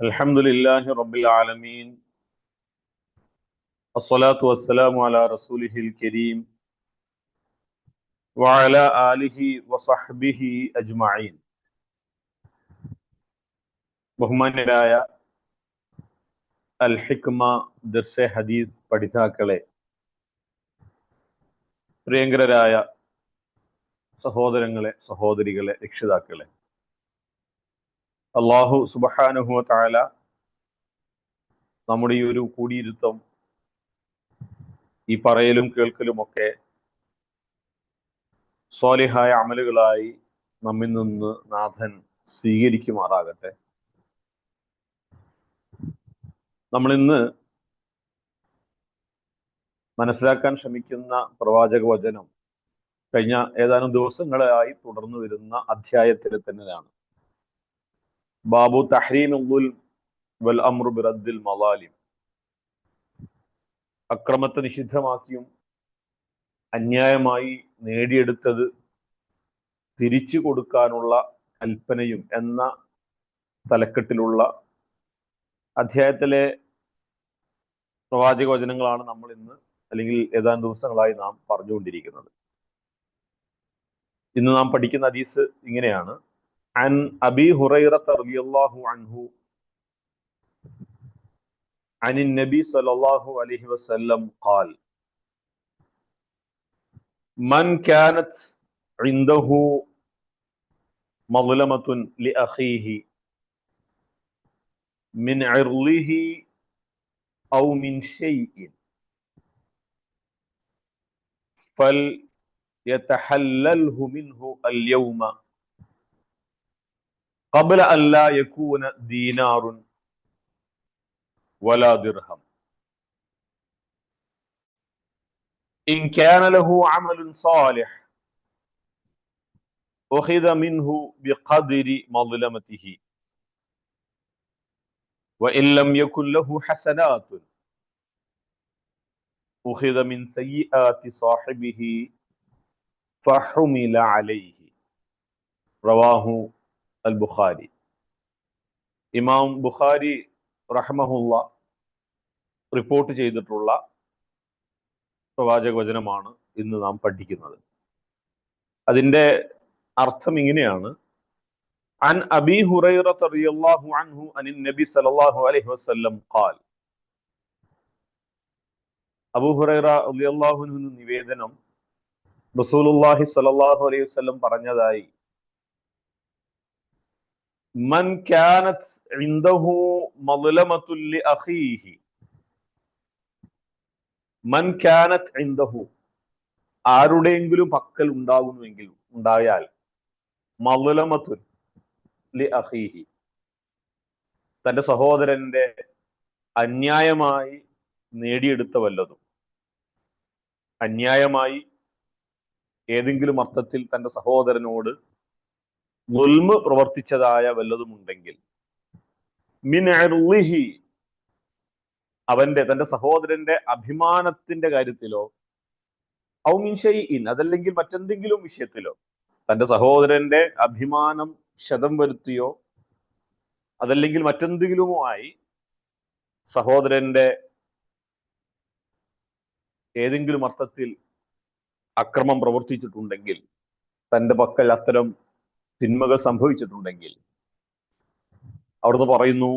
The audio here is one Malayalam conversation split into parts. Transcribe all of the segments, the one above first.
الحمد لله رب العالمين الصلاة والسلام على رسوله الكريم وعلى آله وصحبه أجمعين ബഹുമാന്യരായ അൽ ഹിക്മ ദർശ ഹദീസ് പഠിതാക്കളെ പ്രിയങ്കരായ സഹോദരങ്ങളെ സഹോദരികളെ രക്ഷിതാക്കളെ അള്ളാഹു സുബഹാനുഹു താല നമ്മുടെ ഈ ഒരു കൂടിയിരുത്തം ഈ പറയലും കേൾക്കലും ഒക്കെ സ്വാലിഹായ അമലുകളായി നമ്മിൽ നിന്ന് നാഥൻ സ്വീകരിക്കുമാറാകട്ടെ. നമ്മളിന്ന് മനസ്സിലാക്കാൻ ശ്രമിക്കുന്ന പ്രവാചക വചനം കഴിഞ്ഞ ഏതാനും ദിവസങ്ങളായി തുടർന്നു വരുന്ന അധ്യായത്തിൽ തന്നെയാണ്. ബാബു തഹ്രീമുൽ വൽ അമ്രു ബിറദ്ദിൽ മലാലിം അക്രമത്തെ നിഷിദ്ധമാക്കിയും അന്യായമായി നേടിയെടുത്തത് തിരിച്ചു കൊടുക്കാനുള്ള കൽപ്പനയും എന്ന തലക്കെട്ടിലുള്ള അധ്യായത്തിലെ പ്രവാചക വചനങ്ങളാണ് നമ്മൾ ഇന്ന് അല്ലെങ്കിൽ ഏതാനും ദിവസങ്ങളായി നാം പറഞ്ഞുകൊണ്ടിരിക്കുന്നത്. ഇന്ന് നാം പഠിക്കുന്ന ഹദീസ് ഇങ്ങനെയാണ്. عن أبي هريرة رضي الله عنه عن النبي صلى الله عليه وسلم قال من كانت عنده مظلمة لأخيه من عرضه أو من شيء فليتحلله منه اليوم قبل أن لا يكون دينار ولا درهم. إن كان له عمل صالح أخذ منه بقدر مظلمته. وإن لم يكن له حسنات أخذ من سيئات صاحبه فحمل عليه. رواه അൽ ബുഖാരി ഇമാം ബുഖാരി റഹ്മഹുല്ല റിപ്പോർട്ട് ചെയ്തിട്ടുള്ള പ്രവാചക വചനമാണ് ഇന്ന് നാം പഠിക്കുന്നത്. അതിന്റെ അർത്ഥം ഇങ്ങനെയാണ്. അൻ അബി ഹുറൈറ റളിയല്ലാഹു അൻഹു അനിൻ നബി സല്ലല്ലാഹു അലൈഹി വസല്ലം ഖാൽ. അബൂ ഹുറൈറ റളിയല്ലാഹു അൻഹു നിവേദനം റസൂലുള്ളാഹി സ്വല്ലല്ലാഹു അലൈഹി വസല്ലം പറഞ്ഞതായി മൻ ക്യാനത് മൻ ആരുടെയെങ്കിലും പക്കൽ ഉണ്ടാകുന്നുവെങ്കിൽ ഉണ്ടായാൽ മദുലമത്തുൽ ലി തന്റെ സഹോദരന്റെ അന്യായമായി നേടിയെടുത്ത വല്ലതും. അന്യായമായി ഏതെങ്കിലും അർത്ഥത്തിൽ തന്റെ സഹോദരനോട് ഗുൽമ് പ്രവർത്തിച്ചതായ വല്ലതും ഉണ്ടെങ്കിൽ മിൻ അർളിഹി അവന്റെ തന്റെ സഹോദരന്റെ അഭിമാനത്തിന്റെ കാര്യത്തിലോ ഔ മിൻ ഷൈഇൻ അതല്ലെങ്കിൽ മറ്റെന്തെങ്കിലും വിഷയത്തിലോ തന്റെ സഹോദരന്റെ അഭിമാനം ശതം വരുത്തിയോ അതല്ലെങ്കിൽ മറ്റെന്തെങ്കിലുമായി സഹോദരന്റെ ഏതെങ്കിലും അർത്ഥത്തിൽ അക്രമം പ്രവർത്തിച്ചിട്ടുണ്ടെങ്കിൽ തന്റെ പക്കൽ അത്തരം തിന്മകൾ സംഭവിച്ചിട്ടുണ്ടെങ്കിൽ അവിടുന്ന് പറയുന്നു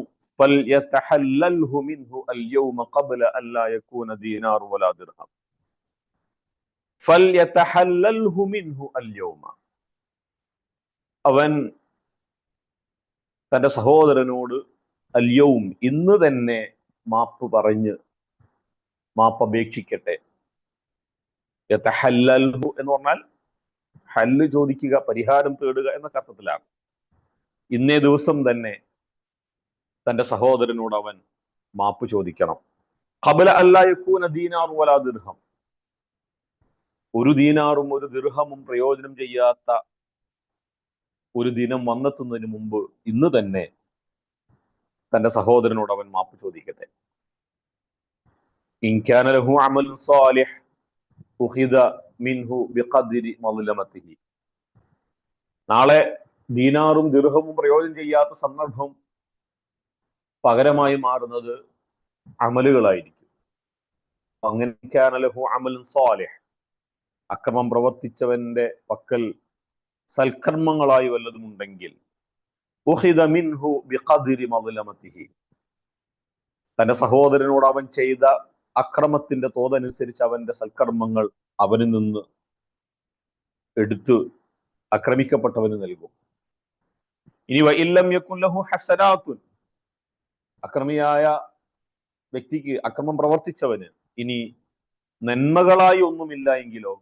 അവൻ തന്റെ സഹോദരനോട് അല്യവും ഇന്ന് തന്നെ മാപ്പ് പറഞ്ഞ് മാപ്പ് അപേക്ഷിക്കട്ടെ. എന്ന് പറഞ്ഞാൽ ഹല്ല് ചോദിക്കുക പരിഹാരം തേടുക എന്ന അർത്ഥത്തിലാണ്. ഇന്നേ ദിവസം തന്നെ തന്റെ സഹോദരനോട് അവൻ മാപ്പ് ചോദിക്കണം. കബല അല്ലായക്കൂന ദീനാർ വലാ ദീർഹം. ഒരു ദീനാറും ഒരു ദീർഹമും പ്രയോജനം ചെയ്യാത്ത ഒരു ദിനം വന്നെത്തുന്നതിന് മുമ്പ് ഇന്ന് തന്നെ തന്റെ സഹോദരനോട് അവൻ മാപ്പ് ചോദിക്കട്ടെ. ഇൻകാനലഹു അമൽ സാലിഹ് മിൻഹു ബിഖദ്രി മദ്ലമത്തിഹി നാളെ ദീനാറും ദീർഘവും പ്രയോജനം ചെയ്യാത്ത സന്ദർഭം പകരമായി മാറുന്നത് അമലുകളായിരിക്കും. അങ്ങനെ ലഹു അമലുൻ സാലിഹ്. അക്രമം പ്രവർത്തിച്ചവന്റെ പക്കൽ സൽക്കർമ്മങ്ങളായി വല്ലതും ഉണ്ടെങ്കിൽ തന്റെ സഹോദരനോട് അവൻ ചെയ്ത അക്രമത്തിന്റെ തോതനുസരിച്ച് അവന്റെ സൽക്കർമ്മങ്ങൾ അവനിൽ നിന്ന് എടുത്ത് ആക്രമിക്കപ്പെട്ടവന് നൽകും. ഇനി വൈല്ലം യക്കുല്ലഹു അക്രമിയായ വ്യക്തിക്ക് അക്രമം പ്രവർത്തിച്ചവന് ഇനി നന്മകളായി ഒന്നുമില്ല എങ്കിലോ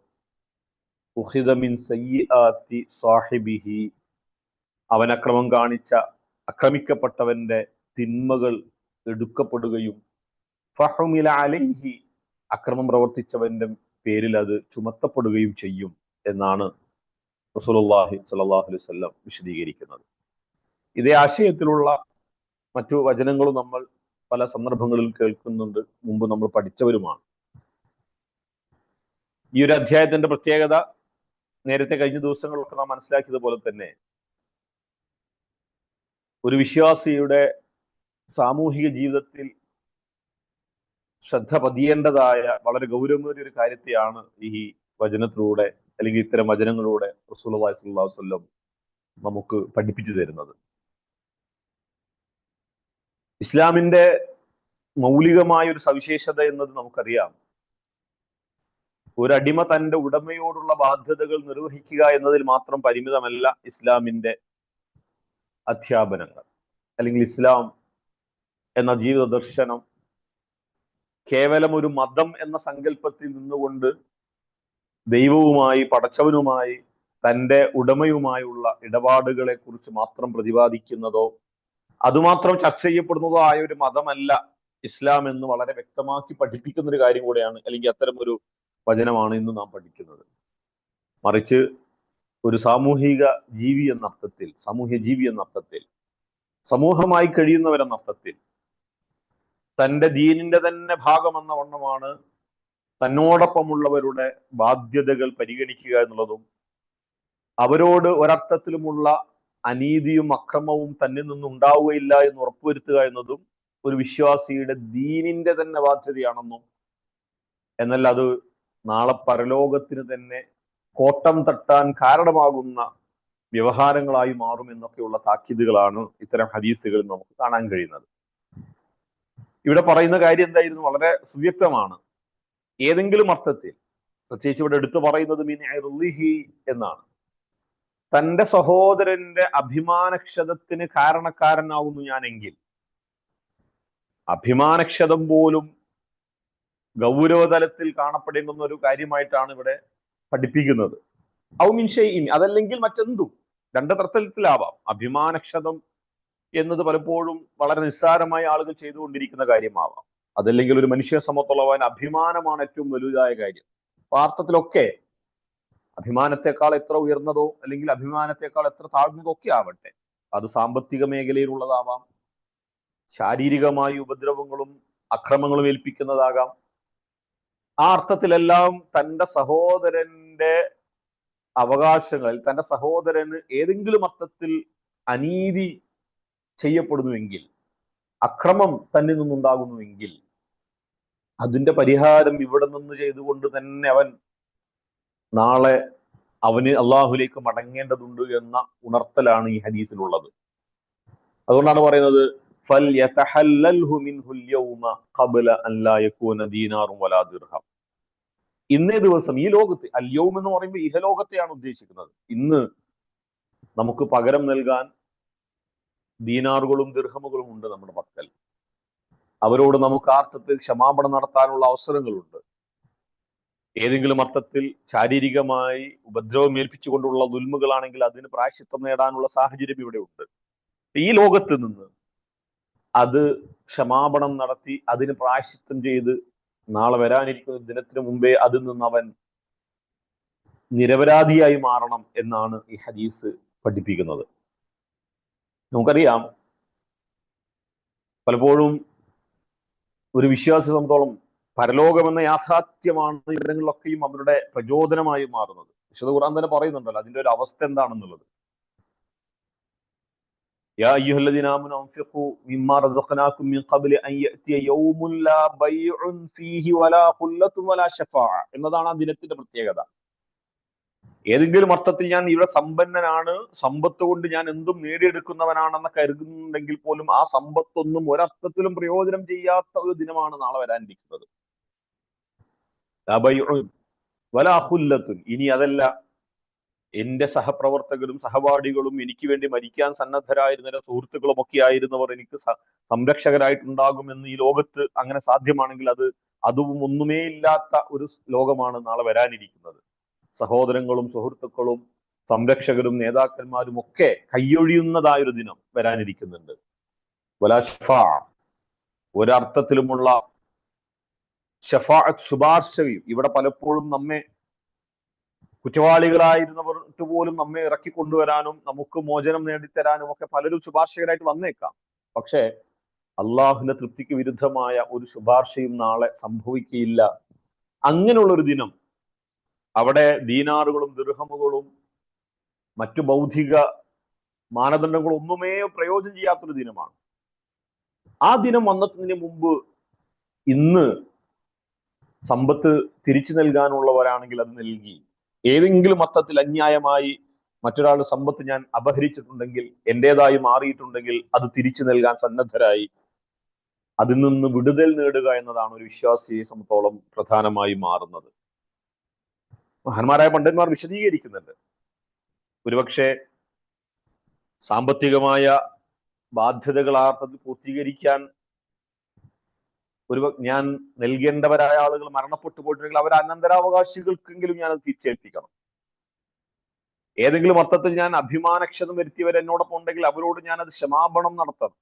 സാഹിബിഹി. അവൻ അക്രമം കാണിച്ച അക്രമിക്കപ്പെട്ടവന്റെ തിന്മകൾ എടുക്കപ്പെടുകയും ഫഹുമില അലൈഹി. അക്രമം പ്രവർത്തിച്ചവന്റെ പേരിൽ അത് ചുമത്തപ്പെടുകയും ചെയ്യും എന്നാണ് റസൂലുള്ളാഹി സ്വല്ലല്ലാഹു അലൈഹി വസല്ലം വിശദീകരിക്കുന്നത്. ഇതേ ആശയത്തിലുള്ള മറ്റു വചനങ്ങളും നമ്മൾ പല സന്ദർഭങ്ങളിൽ കേൾക്കുന്നുണ്ട്. മുമ്പ് നമ്മൾ പഠിച്ചവരുമാണ്. ഈ ഒരു അധ്യായത്തിന്റെ പ്രത്യേകത നേരത്തെ കഴിഞ്ഞ ദിവസങ്ങളൊക്കെ നാം മനസ്സിലാക്കിയതുപോലെ തന്നെ ഒരു വിശ്വാസിയുടെ സാമൂഹിക ജീവിതത്തിൽ ശ്രദ്ധ പതിയേണ്ടതായ വളരെ ഗൗരവമേറിയ ഒരു കാര്യത്തെയാണ് ഈ വചനത്തിലൂടെ അല്ലെങ്കിൽ ഇത്തരം വചനങ്ങളിലൂടെ അലൈഹി വസല്ലം നമുക്ക് പഠിപ്പിച്ചു തരുന്നത്. ഇസ്ലാമിന്റെ മൗലികമായ ഒരു സവിശേഷത എന്നത് നമുക്കറിയാം. ഒരടിമ തന്റെ ഉടമയോടുള്ള ബാധ്യതകൾ നിർവഹിക്കുക എന്നതിൽ മാത്രം പരിമിതമല്ല ഇസ്ലാമിന്റെ അധ്യാപനങ്ങൾ. അല്ലെങ്കിൽ ഇസ്ലാം എന്ന ജീവിത ദർശനം കേവലം ഒരു മതം എന്ന സങ്കല്പത്തിൽ നിന്നുകൊണ്ട് ദൈവവുമായി പടച്ചവനുമായി തന്റെ ഉടമയുമായുള്ള ഇടപാടുകളെ കുറിച്ച് മാത്രം പ്രതിപാദിക്കുന്നതോ അതുമാത്രം ചർച്ച ചെയ്യപ്പെടുന്നതോ ആയ ഒരു മതമല്ല ഇസ്ലാം എന്ന് വളരെ വ്യക്തമാക്കി പഠിപ്പിക്കുന്ന ഒരു കാര്യം കൂടെയാണ് അല്ലെങ്കിൽ അത്തരം ഒരു വചനമാണ് ഇന്ന് നാം പഠിക്കുന്നത്. മറിച്ച് ഒരു സാമൂഹിക ജീവി എന്ന അർത്ഥത്തിൽ സാമൂഹ്യ ജീവി എന്ന അർത്ഥത്തിൽ സമൂഹമായി കഴിയുന്നവരെന്ന അർത്ഥത്തിൽ തന്റെ ദീനിന്റെ തന്നെ ഭാഗമെന്ന വണ്ണമാണ് തന്നോടൊപ്പമുള്ളവരുടെ ബാധ്യതകൾ പരിഗണിക്കുക എന്നുള്ളതും അവരോട് ഒരർത്ഥത്തിലുമുള്ള അനീതിയും അക്രമവും തന്നിൽ നിന്നുണ്ടാവുകയില്ല എന്ന് ഉറപ്പുവരുത്തുക എന്നതും ഒരു വിശ്വാസിയുടെ ദീനിന്റെ തന്നെ ബാധ്യതയാണെന്നും എന്നാൽ അത് നാളെ പരലോകത്തിന് തന്നെ കോട്ടം തട്ടാൻ കാരണമാകുന്ന വ്യവഹാരങ്ങളായി മാറും എന്നൊക്കെയുള്ള താക്കീതുകളാണ് ഇത്തരം ഹദീസുകളിൽ നമുക്ക് കാണാൻ കഴിയുന്നത്. ഇവിടെ പറയുന്ന കാര്യം എന്തായിരുന്നു? വളരെ സുവ്യക്തമാണ്. ഏതെങ്കിലും അർത്ഥത്തിൽ പ്രത്യേകിച്ച് ഇവിടെ എടുത്തു പറയുന്നത് മീൻഹി എന്നാണ്. തന്റെ സഹോദരന്റെ അഭിമാനക്ഷതത്തിന് കാരണക്കാരനാവുന്നു ഞാനെങ്കിൽ അഭിമാനക്ഷതം പോലും ഗൗരവതലത്തിൽ കാണപ്പെടേണ്ടുന്ന ഒരു കാര്യമായിട്ടാണ് ഇവിടെ പഠിപ്പിക്കുന്നത്. ഔ മിൻ ഷൈഇൻ അതല്ലെങ്കിൽ മറ്റെന്തും. രണ്ട് തരത്തിലാവാം. അഭിമാനക്ഷതം എന്നത് പലപ്പോഴും വളരെ നിസ്സാരമായി ആളുകൾ ചെയ്തുകൊണ്ടിരിക്കുന്ന കാര്യമാവാം. അതല്ലെങ്കിൽ ഒരു മനുഷ്യ സമത്തുള്ളവൻ അഭിമാനമാണ് ഏറ്റവും വലുതായ കാര്യം. വാർത്തത്തിലൊക്കെ അഭിമാനത്തെക്കാൾ എത്ര ഉയർന്നതോ അല്ലെങ്കിൽ അഭിമാനത്തെക്കാൾ എത്ര താഴ്ന്നതോ ഒക്കെ ആവട്ടെ അത് സാമ്പത്തിക മേഖലയിലുള്ളതാവാം ശാരീരികമായി ഉപദ്രവങ്ങളും അക്രമങ്ങളും ഏൽപ്പിക്കുന്നതാകാം. ആ അർത്ഥത്തിലെല്ലാം തന്റെ സഹോദരന്റെ അവകാശങ്ങളിൽ തന്റെ സഹോദരന് ഏതെങ്കിലും അർത്ഥത്തിൽ അനീതി ചെയ്യപ്പെടുന്നുവെങ്കിൽ അക്രമം തന്നിൽ നിന്നുണ്ടാകുന്നുവെങ്കിൽ അതിന്റെ പരിഹാരം ഇവിടെ നിന്ന് ചെയ്തുകൊണ്ട് തന്നെ അവൻ നാളെ അവന് അള്ളാഹുലേക്ക് മടങ്ങേണ്ടതുണ്ട് എന്ന ഉണർത്തലാണ് ഈ ഹദീസിലുള്ളത്. അതുകൊണ്ടാണ് പറയുന്നത് ഇന്നേ ദിവസം ഈ ലോകത്ത് അൽ യൗം എന്ന് പറയുമ്പോൾ ഇഹലോകത്തെയാണ് ഉദ്ദേശിക്കുന്നത്. ഇന്ന് നമുക്ക് പകരം നൽകാൻ ദീനാറുകളും ദീർഘമുകളും ഉണ്ട് നമ്മുടെ പക്കൽ. അവരോട് നമുക്ക് അർത്ഥത്തിൽ ക്ഷമാപണം നടത്താനുള്ള അവസരങ്ങളുണ്ട്. ഏതെങ്കിലും അർത്ഥത്തിൽ ശാരീരികമായി ഉപദ്രവം ഏൽപ്പിച്ചുകൊണ്ടുള്ള ദുൽമുകളാണെങ്കിൽ അതിന് പ്രായശിത്വം നേടാനുള്ള സാഹചര്യം ഇവിടെ ഉണ്ട്. ഈ ലോകത്ത് നിന്ന് അത് ക്ഷമാപണം നടത്തി അതിന് പ്രായശിത്വം ചെയ്ത് നാളെ വരാനിരിക്കുന്ന ദിനത്തിനു മുമ്പേ അതിൽ നിന്ന് അവൻ നിരപരാധിയായി മാറണം എന്നാണ് ഈ ഹദീസ് പഠിപ്പിക്കുന്നത്. നമുക്കറിയാം പലപ്പോഴും ഒരു വിശ്വാസി സംബന്ധിച്ചോളം പരലോകമെന്ന യാഥാർത്ഥ്യമാണ് ഇവിടങ്ങളിലൊക്കെയും അവരുടെ പ്രചോദനമായി മാറുന്നത് വിശുദ്ധ ഖുർആൻ തന്നെ പറയുന്നുണ്ടല്ലോ അതിന്റെ ഒരു അവസ്ഥ എന്താണെന്നുള്ളത് يا أيها الذين آمنوا أنفقوا مما رزقناكم من قبل أن يأتي يوم لا بيع فيه ولا خلة ولا شفاعة എന്നതാണ് ആ ദിനത്തിന്റെ പ്രത്യേകത ഏതെങ്കിലും അർത്ഥത്തിൽ ഞാൻ ഇവിടെ സമ്പന്നനാണ് സമ്പത്ത് കൊണ്ട് ഞാൻ എന്തും നേടിയെടുക്കുന്നവനാണെന്ന് കരുതുന്നുണ്ടെങ്കിൽ പോലും ആ സമ്പത്തൊന്നും ഒരർത്ഥത്തിലും പ്രയോജനം ചെയ്യാത്ത ഒരു ദിനമാണ് നാളെ വരാനിരിക്കുന്നത്. ലാ ബൈഉൻ വലാ ഖുല്ലത്തുൻ. ഇനി അതല്ല. എന്റെ സഹപ്രവർത്തകരും സഹപാഠികളും എനിക്ക് വേണ്ടി മരിക്കാൻ സന്നദ്ധരായിരുന്ന സുഹൃത്തുക്കളും ഒക്കെ ആയിരുന്നവർ എനിക്ക് സംരക്ഷകരായിട്ടുണ്ടാകുമെന്ന് ഈ ലോകത്ത് അങ്ങനെ സാധ്യമാണെങ്കിൽ അത് അതും ഒന്നുമേ ഇല്ലാത്ത ഒരു ലോകമാണ് നാളെ വരാനിരിക്കുന്നത്. സഹോദരങ്ങളും സുഹൃത്തുക്കളും സംരക്ഷകരും നേതാക്കന്മാരും ഒക്കെ കൈയൊഴിയുന്നതായ ഒരു ദിനം വരാനിരിക്കുന്നുണ്ട്. വലാ ഷഫാ ഒരർത്ഥത്തിലുമുള്ള ഷഫാഅത്ത് ശുപാർശയും ഇവിടെ പലപ്പോഴും നമ്മെ കുറ്റവാളികളായിരുന്നവർക്ക് പോലും നമ്മെ ഇറക്കി കൊണ്ടുവരാനും നമുക്ക് മോചനം നേടിത്തരാനും ഒക്കെ പലരും ശുപാർശകരായിട്ട് വന്നേക്കാം. പക്ഷേ അള്ളാഹുവിന്റെ തൃപ്തിക്ക് വിരുദ്ധമായ ഒരു ശുപാർശയും നാളെ സംഭവിക്കുകയില്ല. അങ്ങനെയുള്ള ഒരു ദിനം അവിടെ ദീനാറുകളും ദീർഹമുകളും മറ്റു ബൗദ്ധിക മാനദണ്ഡങ്ങളും ഒന്നുമേ പ്രയോജനം ചെയ്യാത്തൊരു ദിനമാണ്. ആ ദിനം വന്നതിന് മുമ്പ് ഇന്ന് സമ്പത്ത് തിരിച്ചു നൽകാനുള്ളവരാണെങ്കിൽ അത് നൽകി. ഏതെങ്കിലും അർത്ഥത്തിൽ അന്യായമായി മറ്റൊരാളുടെ സമ്പത്ത് ഞാൻ അപഹരിച്ചിട്ടുണ്ടെങ്കിൽ എന്റെതായി മാറിയിട്ടുണ്ടെങ്കിൽ അത് തിരിച്ചു നൽകാൻ സന്നദ്ധരായി. അതിൽ നിന്ന് വിടുതൽ നേടുക എന്നതാണ് ഒരു വിശ്വാസിയെ സംബന്ധിച്ചോളം പ്രധാനമായി മാറുന്നത്. മഹാന്മാരായ പണ്ഡിതന്മാർ വിശദീകരിക്കുന്നുണ്ട്. ഒരുപക്ഷെ സാമ്പത്തികമായ ബാധ്യതകൾ ആർത്ഥത്തിൽ പൂർത്തീകരിക്കാൻ ഒരു ഞാൻ നൽകേണ്ടവരായ ആളുകൾ മരണപ്പെട്ടു പോയിട്ടുണ്ടെങ്കിൽ അവർ അനന്തരാവകാശികൾക്കെങ്കിലും ഞാൻ അത് തിരിച്ചേൽപ്പിക്കണം. ഏതെങ്കിലും അർത്ഥത്തിൽ ഞാൻ അഭിമാനക്ഷതം വരുത്തിയവർ എന്നോടൊപ്പം ഉണ്ടെങ്കിൽ അവരോട് ഞാൻ അത് ക്ഷമാപണം നടത്തണം.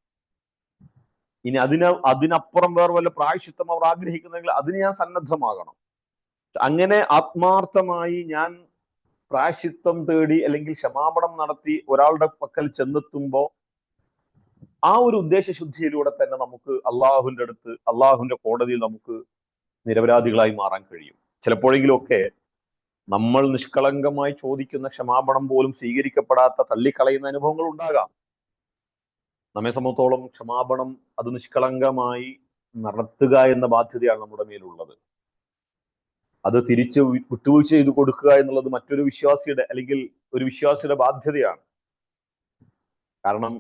ഇനി അതിന് അതിനപ്പുറം വേറെ വല്ല പ്രായശിത്വം അവർ ആഗ്രഹിക്കുന്നെങ്കിൽ അതിന് ഞാൻ സന്നദ്ധമാകണം. അങ്ങനെ ആത്മാർത്ഥമായി ഞാൻ പ്രായശിത്വം തേടി അല്ലെങ്കിൽ ക്ഷമാപണം നടത്തി ഒരാളുടെ പക്കൽ ചെന്നെത്തുമ്പോ ആ ഒരു ഉദ്ദേശശുദ്ധിയിലൂടെ തന്നെ നമുക്ക് അള്ളാഹുവിന്റെ അടുത്ത് അള്ളാഹുവിന്റെ കോടതിയിൽ നമുക്ക് നിരപരാധികളായി മാറാൻ കഴിയും. ചിലപ്പോഴെങ്കിലുമൊക്കെ നമ്മൾ നിഷ്കളങ്കമായി ചോദിക്കുന്ന ക്ഷമാപണം പോലും സ്വീകരിക്കപ്പെടാത്ത തള്ളിക്കളയുന്ന അനുഭവങ്ങൾ ഉണ്ടാകാം. നമ്മെ സംബന്ധിച്ചോളം ക്ഷമാപണം അത് നിഷ്കളങ്കമായി നടത്തുക എന്ന ബാധ്യതയാണ് നമ്മുടെ മേലുള്ളത്. അത് തിരിച്ച് വിട്ടുവീഴ്ച ചെയ്തു കൊടുക്കുക എന്നുള്ളത് മറ്റൊരു വിശ്വാസിയുടെ അല്ലെങ്കിൽ ഒരു വിശ്വാസിയുടെ ബാധ്യതയാണ്. കാരണം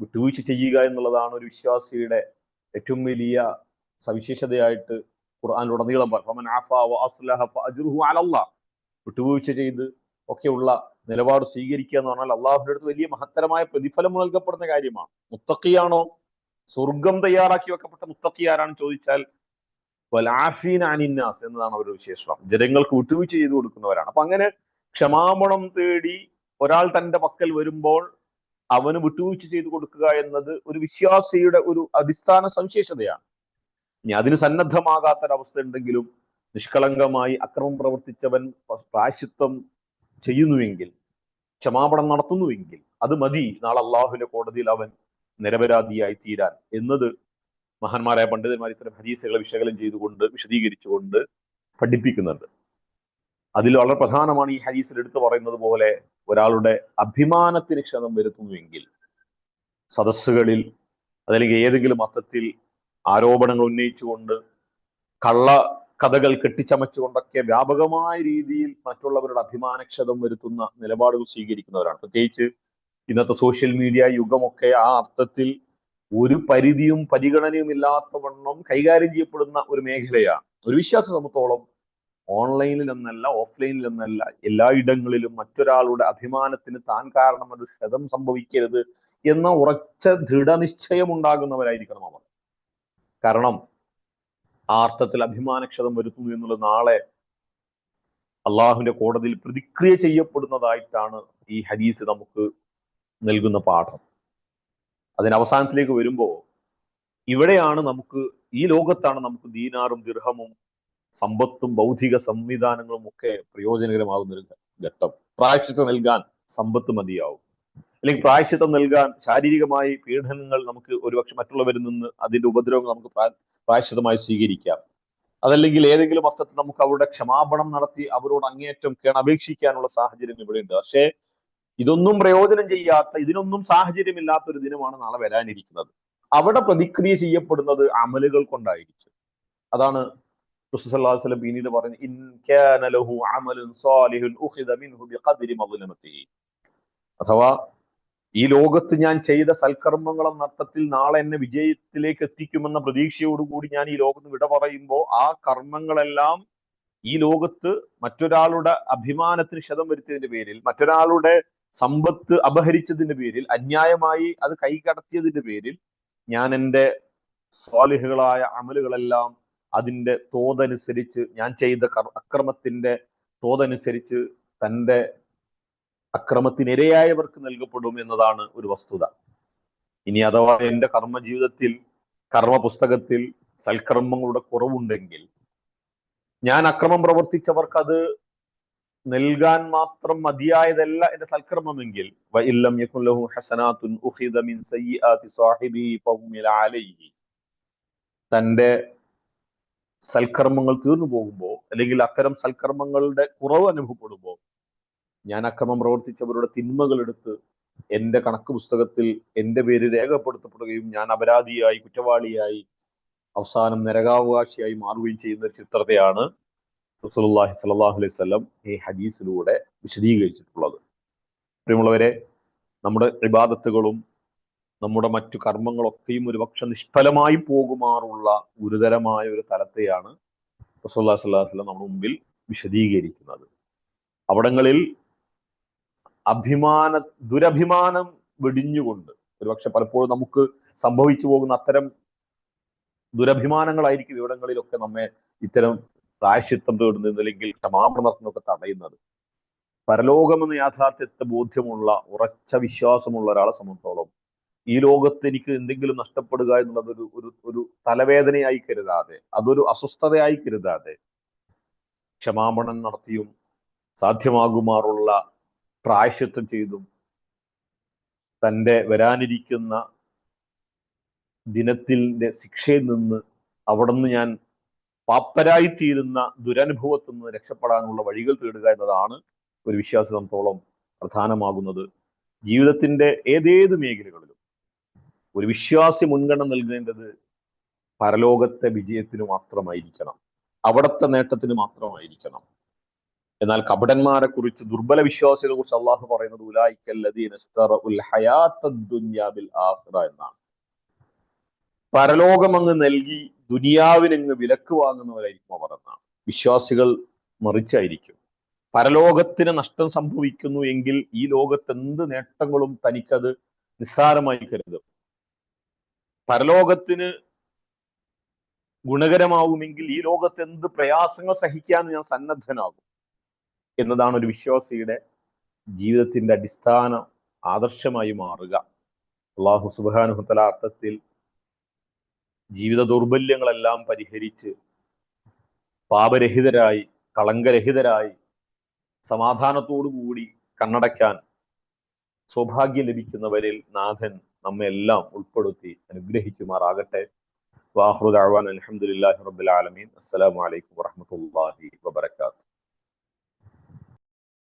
വിട്ടുവീഴ്ച ചെയ്യുക എന്നുള്ളതാണ് ഒരു വിശ്വാസിയുടെ ഏറ്റവും വലിയ സവിശേഷതയായിട്ട് ഖുർആാനിലുടനീളം പറഞ്ഞു. വിട്ടുവീഴ്ച ചെയ്ത് ഒക്കെയുള്ള നിലപാട് സ്വീകരിക്കുക എന്ന് പറഞ്ഞാൽ അള്ളാഹുവിന്റെ അടുത്ത് വലിയ മഹത്തരമായ പ്രതിഫലം നൽകപ്പെടുന്ന കാര്യമാണ്. മുത്തക്കിയാണോ സ്വർഗം തയ്യാറാക്കി വെക്കപ്പെട്ട മുത്തക്കി ചോദിച്ചാൽ വലാഫീൻ അനിന്നാസ് എന്നതാണ് അവരുടെ വിശേഷണം. ജനങ്ങൾക്ക് വിട്ടുവീഴ്ച ചെയ്തു കൊടുക്കുന്നവരാണ്. അപ്പൊ അങ്ങനെ ക്ഷമാപണം തേടി ഒരാൾ തന്റെ പക്കൽ വരുമ്പോൾ അവന് വിട്ടുവീഴ്ച ചെയ്തു കൊടുക്കുക എന്നത് ഒരു വിശ്വാസിയുടെ ഒരു അടിസ്ഥാന സവിശേഷതയാണ്. ഇനി അതിന് സന്നദ്ധമാകാത്തൊരവസ്ഥ ഉണ്ടെങ്കിലും നിഷ്കളങ്കമായി അക്രമം പ്രവർത്തിച്ചവൻ പ്രാശിത്വം ചെയ്യുന്നുവെങ്കിൽ ക്ഷമാപണം നടത്തുന്നുവെങ്കിൽ അത് മതി. നാളെ അള്ളാഹുവിന്റെ കോടതിയിൽ അവൻ നിരപരാധിയായി തീരാൻ എന്നത് മഹാന്മാരായ പണ്ഡിതന്മാർ ഇത്തരം ഹദീസുകളെ വിശകലനം ചെയ്തുകൊണ്ട് വിശദീകരിച്ചുകൊണ്ട് പഠിപ്പിക്കുന്നുണ്ട്. അതിൽ വളരെ പ്രധാനമാണ് ഈ ഹദീസിൽ എടുത്തു പറയുന്നത് പോലെ ഒരാളുടെ അഭിമാനത്തിന് ക്ഷതം വരുത്തുന്നുവെങ്കിൽ സദസ്സുകളിൽ അതല്ലെങ്കിൽ ഏതെങ്കിലും മതത്തിൽ ആരോപണങ്ങൾ ഉന്നയിച്ചുകൊണ്ട് കള്ള കഥകൾ കെട്ടിച്ചമച്ചുകൊണ്ടൊക്കെ വ്യാപകമായ രീതിയിൽ മറ്റുള്ളവരുടെ അഭിമാനക്ഷതം വരുത്തുന്ന നിലപാടുകൾ സ്വീകരിക്കുന്നവരാണ്. പ്രത്യേകിച്ച് ഇന്നത്തെ സോഷ്യൽ മീഡിയ യുഗമൊക്കെ ആ അർത്ഥത്തിൽ ഒരു പരിധിയും പരിഗണനയും ഇല്ലാത്തവണ്ണം കൈകാര്യം ചെയ്യപ്പെടുന്ന ഒരു മേഖലയാണ്. ഒരു വിശ്വാസ സമത്തോളം ഓൺലൈനിൽ എന്നല്ല ഓഫ്ലൈനിൽ എന്നല്ല എല്ലായിടങ്ങളിലും മറ്റൊരാളുടെ അഭിമാനത്തിന് താൻ കാരണം ഒരു ക്ഷതം സംഭവിക്കരുത് എന്ന ഉറച്ച ദൃഢനിശ്ചയം ഉണ്ടാകുന്നവരായിരിക്കണം അവർ. കാരണം ആ അർത്ഥത്തിൽ അഭിമാനക്ഷതം വരുത്തുന്നു എന്നുള്ളത് നാളെ അള്ളാഹുവിന്റെ കോടതിയിൽ പ്രതിക്രിയ ചെയ്യപ്പെടുന്നതായിട്ടാണ് ഈ ഹദീസ് നമുക്ക് നൽകുന്ന പാഠം. അതിന് അവസാനത്തിലേക്ക് വരുമ്പോൾ ഇവിടെയാണ് നമുക്ക് ഈ ലോകത്താണ് നമുക്ക് ദീനാറും ദിർഹമും സമ്പത്തും ബൗദ്ധിക സംവിധാനങ്ങളും ഒക്കെ പ്രയോജനകരമാകുന്ന ഒരു ഘട്ടം. പ്രായശ്ചിത്തം നൽകാൻ സമ്പത്ത് മതിയാവും. അല്ലെങ്കിൽ പ്രായശ്ചിത്തം നൽകാൻ ശാരീരികമായി പീഡനങ്ങൾ നമുക്ക് ഒരുപക്ഷെ മറ്റുള്ളവരിൽ നിന്ന് അതിന്റെ ഉപദ്രവങ്ങൾ നമുക്ക് പ്രായശ്ചിതമായി സ്വീകരിക്കാം. അതല്ലെങ്കിൽ ഏതെങ്കിലും അർത്ഥത്തിൽ നമുക്ക് അവരുടെ ക്ഷമാപണം നടത്തി അവരോട് അങ്ങേയറ്റം കേണപേക്ഷിക്കാനുള്ള സാഹചര്യം ഇവിടെയുണ്ട്. പക്ഷേ ഇതൊന്നും പ്രയോജനം ചെയ്യാത്ത ഇതിനൊന്നും സാഹചര്യമില്ലാത്ത ഒരു ദിനമാണ് നാളെ വരാനിരിക്കുന്നത്. അവിടെ പ്രതിക്രിയ ചെയ്യപ്പെടുന്നത് അമലുകൾ കൊണ്ടായിരിക്കും. അതാണ് റസൂലുള്ളാഹി പിന്നീട് ഇൻ കാന ലഹു ഉഖിദ മിൻഹു ബിഖദ്രി അഥവാ ഈ ലോകത്ത് ഞാൻ ചെയ്ത സൽക്കർമ്മങ്ങളും അർത്ഥത്തിൽ നാളെ എന്നെ വിജയത്തിലേക്ക് എത്തിക്കുമെന്ന പ്രതീക്ഷയോടുകൂടി ഞാൻ ഈ ലോകത്ത് വിട പറയുമ്പോൾ ആ കർമ്മങ്ങളെല്ലാം ഈ ലോകത്ത് മറ്റൊരാളുടെ അഭിമാനത്തിന് ക്ഷതം വരുത്തിയതിന്റെ പേരിൽ മറ്റൊരാളുടെ സമ്പത്ത് അപഹരിച്ചതിന്റെ പേരിൽ അന്യായമായി അത് കൈകടത്തിയതിന്റെ പേരിൽ ഞാൻ എന്റെ സ്വാലിഹുകളായ അമലുകളെല്ലാം അതിന്റെ തോതനുസരിച്ച് ഞാൻ ചെയ്ത അക്രമത്തിന്റെ തോതനുസരിച്ച് തന്റെ അക്രമത്തിനിരയായവർക്ക് നൽകപ്പെടും എന്നതാണ് ഒരു വസ്തുത. ഇനി അഥവാ എന്റെ കർമ്മ ജീവിതത്തിൽ കർമ്മ പുസ്തകത്തിൽ സൽക്കർമ്മങ്ങളുടെ കുറവുണ്ടെങ്കിൽ ഞാൻ അക്രമം പ്രവർത്തിച്ചവർക്ക് അത് നൽകാൻ മാത്രം മതിയായതല്ല എന്റെ സൽക്കർമ്മമെങ്കിൽ. തന്റെ സൽക്കർമ്മങ്ങൾ തീർന്നു പോകുമ്പോൾ അല്ലെങ്കിൽ അത്തരം സൽക്കർമ്മങ്ങളുടെ കുറവ് അനുഭവപ്പെടുമ്പോൾ ഞാൻ അക്രമം പ്രവർത്തിച്ചവരുടെ തിന്മകൾ എടുത്ത് എന്റെ കണക്ക് പുസ്തകത്തിൽ എന്റെ പേര് രേഖപ്പെടുത്തപ്പെടുകയും ഞാൻ അപരാധിയായി കുറ്റവാളിയായി അവസാനം നരകാവകാശിയായി മാറുകയും ചെയ്യുന്ന ഒരു ചിത്രത്തെയാണ് റസൂലുള്ളാഹി സ്വല്ലല്ലാഹു അലൈഹി വസല്ലം ഈ ഹദീസിലൂടെ വിശദീകരിച്ചിട്ടുള്ളത്. പ്രിയമുള്ളവരെ നമ്മുടെ ഇബാദത്തുകളും നമ്മുടെ മറ്റു കർമ്മങ്ങളൊക്കെയും ഒരുപക്ഷെ നിഷ്ഫലമായി പോകുമാറുള്ള ഗുരുതരമായ ഒരു തലത്തെയാണ് റസൂലുള്ളാഹി സ്വല്ലാഹു വസല്ലം നമ്മുടെ മുമ്പിൽ വിശദീകരിക്കുന്നത്. അവിടങ്ങളിൽ അഭിമാന ദുരഭിമാനം വെടിഞ്ഞുകൊണ്ട് ഒരുപക്ഷെ പലപ്പോഴും നമുക്ക് സംഭവിച്ചു പോകുന്ന അത്തരം ദുരഭിമാനങ്ങളായിരിക്കും ഇവിടങ്ങളിലൊക്കെ നമ്മെ ഇത്തരം പ്രായശ്ചിത്തം തേടുന്നത് അല്ലെങ്കിൽ ക്ഷമാപണത്തിനൊക്കെ തടയുന്നത്. പരലോകമെന്ന യാഥാർത്ഥ്യത്തെ ബോധ്യമുള്ള ഉറച്ച വിശ്വാസമുള്ള ഒരാളെ സംബന്ധിച്ചോളം ഈ ലോകത്ത് എനിക്ക് എന്തെങ്കിലും നഷ്ടപ്പെടുക എന്നുള്ളത് ഒരു ഒരു ഒരു തലവേദനയായി കരുതാതെ അതൊരു അസ്വസ്ഥതയായി കരുതാതെ ക്ഷമാപണം നടത്തിയും സാധ്യമാകുമാറുള്ള പ്രായശ്ചിത്തം ചെയ്തും തന്റെ വരാനിരിക്കുന്ന ദിനത്തിന്റെ ശിക്ഷയിൽ നിന്ന് അവിടെ നിന്ന് ഞാൻ പാപ്പരായിത്തീരുന്ന ദുരനുഭവത്തിൽ നിന്ന് രക്ഷപ്പെടാനുള്ള വഴികൾ തേടുക എന്നതാണ് ഒരു വിശ്വാസത്തോളം പ്രധാനമാകുന്നത്. ജീവിതത്തിന്റെ ഏതേത് മേഖലകളിലും ഒരു വിശ്വാസി മുൻഗണന നൽകേണ്ടത് പരലോകത്തെ വിജയത്തിന് മാത്രമായിരിക്കണം. അവിടത്തെ നേട്ടത്തിന് മാത്രമായിരിക്കണം. എന്നാൽ കപടന്മാരെ കുറിച്ച് ദുർബല വിശ്വാസികളെ കുറിച്ച് അള്ളാഹു പറയുന്നത് എന്നാണ്. പരലോകം അങ്ങ് നൽകി ദുനിയാവിനങ്ങ് വിലക്ക് വാങ്ങുന്നവരായിരിക്കും അവർ എന്നാണ്. വിശ്വാസികൾ മറിച്ചായിരിക്കും. പരലോകത്തിന് നഷ്ടം സംഭവിക്കുന്നു എങ്കിൽ ഈ ലോകത്ത് എന്ത് നേട്ടങ്ങളും തനിക്കത് നിസ്സാരമായി കരുതും. പരലോകത്തിന് ഗുണകരമാവുമെങ്കിൽ ഈ ലോകത്ത് എന്ത് പ്രയാസങ്ങൾ സഹിക്കാൻ ഞാൻ സന്നദ്ധനാകും എന്നതാണ് ഒരു വിശ്വാസിയുടെ ജീവിതത്തിന്റെ അടിസ്ഥാന ആദർശമായി മാറുക. അള്ളാഹു സുബാനുഹത്തല അർത്ഥത്തിൽ ജീവിത ദൗർബല്യങ്ങളെല്ലാം പരിഹരിച്ച് പാപരഹിതരായി കളങ്കരഹിതരായി സമാധാനത്തോടു കൂടി കണ്ണടയ്ക്കാൻ സൗഭാഗ്യം ലഭിക്കുന്നവരിൽ നാഥൻ നമ്മെ എല്ലാം ഉൾപ്പെടുത്തി അനുഗ്രഹിക്കുമാറാകട്ടെ വാഹൃദ് അഹ്വാൻ അലഹമുല്ലാഹി റബ്ബുൽ ആലമീൻ. അസ്സലാമു അലൈക്കും വറഹ്മത്തുള്ളാഹി വബറകാതുഹു.